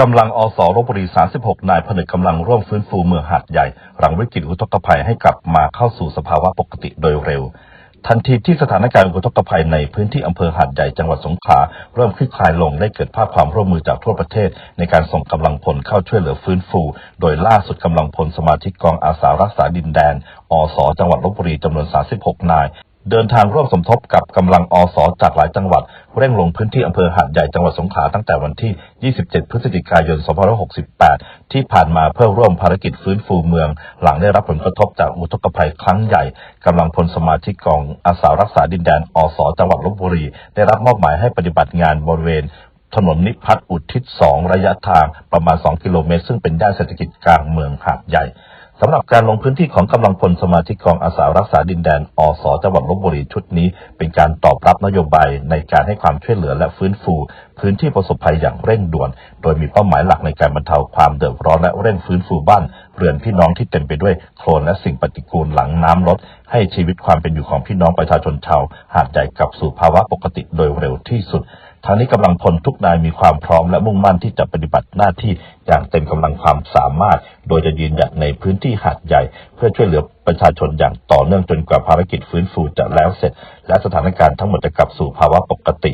กำลังอสรบบุรี 36 นายผนึกกำลังร่วมฟื้นฟูเมืองหาดใหญ่ หลังวิกฤตอุทกภัยให้กลับมาเข้าสู่สภาวะปกติโดยเร็ว ทันทีที่สถานการณ์อุทกภัยในพื้นที่อำเภอหาดใหญ่จังหวัดสงขลาเริ่มคลี่คลายลงได้เกิดภาพความร่วมมือจากทั่วประเทศ ในการส่งกำลังพลเข้าช่วยเหลือฟื้นฟู โดยล่าสุดกำลังพลสมาชิกกองอาสารักษาดินแดน อส จังหวัดลบบุรีจำนวน 36 นาย เดินทางร่วมสมทบกับกำลังอสจากหลายจังหวัด เร่งลงพื้นที่อำเภอหาดใหญ่จังหวัดสงขลาตั้งแต่วันที่ 27 พฤศจิกายน 2568 ที่ผ่านมาเพื่อร่วมภารกิจฟื้นฟูเมือง หลังได้รับผลกระทบจากอุทกภัยครั้งใหญ่กำลังพลสมาชิกกองอาสารักษาดินแดนอสจังหวัดลบบุรี ได้รับมอบหมายให้ปฏิบัติงานบริเวณถนนนิพัฒน์อุทิศ 2 ระยะทางประมาณ 2 กิโลเมตร ซึ่งเป็นย่านเศรษฐกิจกลางเมืองหาดใหญ่ำหรับการลงพื้นที่ของกำลังพลสมาชิกกองอาสารักษาดินแดน อส จังหวัดลบบุรีชุดนี้ เป็นการตอบรับนโยบายในการให้ความช่วยเหลือและฟื้นฟู พื้นที่ประสบภัยอย่างเร่งด่วน โดยมีเป้าหมายหลักในการบรรเทาความเดือดร้อนและเร่งฟื้นฟูบ้าน เรือนพี่น้องที่เต็มไปด้วยโคลนและสิ่งปฏิกูลหลังน้ำลดให้ชีวิตความเป็นอยู่ของพี่น้องประชาชนชาวหาดใหญ่กลับสู่ภาวะปกติโดยเร็วที่สุด ทางนี้กำลังพลทุกนายมีความพร้อมและมุ่งมั่นที่จะปฏิบัติหน้าที่อย่างเต็มกำลังความสามารถ โดยจะยืนหยัดในพื้นที่หาดใหญ่ เพื่อช่วยเหลือประชาชนอย่างต่อเนื่องจนกว่าภารกิจฟื้นฟูจะแล้วเสร็จ และสถานการณ์ทั้งหมดจะกลับสู่ภาวะปกติ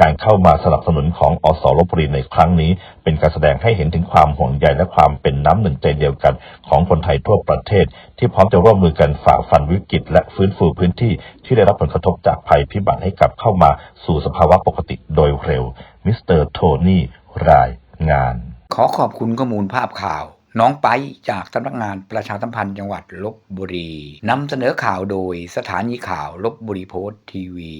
การเข้ามาสนับสนุนของอสรบบุรีในครั้งนี้ เป็นการแสดงให้เห็นถึงความห่วงใยและความเป็นน้ำหนึ่งใจเดียวกัน ของคนไทยทั่วประเทศ ที่พร้อมจะร่วมมือกันฝ่าฟันวิกฤต และฟื้นฟูพื้นที่ที่ได้รับผลกระทบจากภัยพิบัติให้กลับเข้ามาสู่สภาวะปกติโดยเร็ว มิสเตอร์โทนี่ รายงาน ขอขอบคุณข้อมูลภาพข่าว น้องไปจากสำนักงานประชาสัมพันธ์จังหวัดลบบุรีนำเสนอข่าวโดยสถานีข่าวลบบุรีโพสต์ทีวี